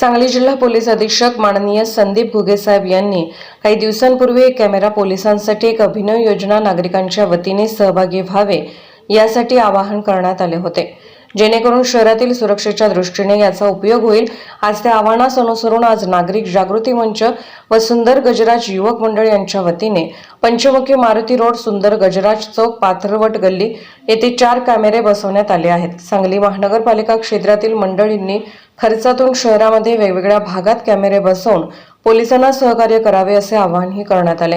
सांगली जिल्हा पोलीस अधीक्षक माननीय संदीप घुगेसाहेब यांनी काही दिवसांपूर्वी एक कॅमेरा पोलिसांसाठी एक अभिनव योजना नागरिकांच्या वतीने सहभागी व्हावे यासाठी आवाहन करण्यात आले होते. जेणेकरून शहरातील सुरक्षेच्या दृष्टीने याचा उपयोग होईल. आज त्या आव्हानास अनुसरून आज नागरिक जागृती मंच व सुंदर गजराज युवक मंडळ यांच्या वतीने पंचमुखी मारुती रोड सुंदर गजराज चौक पाथरवट गल्ली येथे चार कॅमेरे बसवण्यात आले आहेत. सांगली महानगरपालिका क्षेत्रातील मंडळींनी खर्चातून शहरामध्ये वेगवेगळ्या भागात कॅमेरे बसवून पोलिसांना सहकार्य करावे असे आवाहनही करण्यात आले.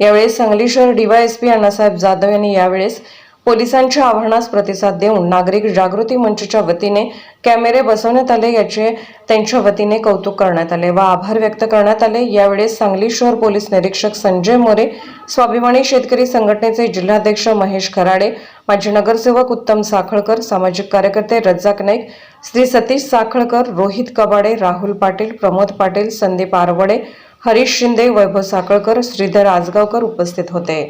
यावेळेस सांगली शहर डीवायएसपी अण्णासाहेब जाधव यांनी यावेळेस पोलिसांच्या आव्हानास प्रतिसाद देऊन नागरिक जागृती मंचच्या वतीने कॅमेरे बसवण्यात आले याचे त्यांच्या वतीने कौतुक करण्यात आले. व आभार व्यक्त करण्यात आले. यावेळेस सांगली शहर पोलीस निरीक्षक संजय मोरे स्वाभिमानी शेतकरी संघटनेचे जिल्हाध्यक्ष महेश खराडे माजी नगरसेवक उत्तम साखळकर सामाजिक कार्यकर्ते रज्जाक नाईक श्री सतीश साखळकर रोहित कबाडे राहुल पाटील प्रमोद पाटील संदीप आरवडे हरीश शिंदे वैभव साखळकर श्रीधर आजगावकर उपस्थित होते.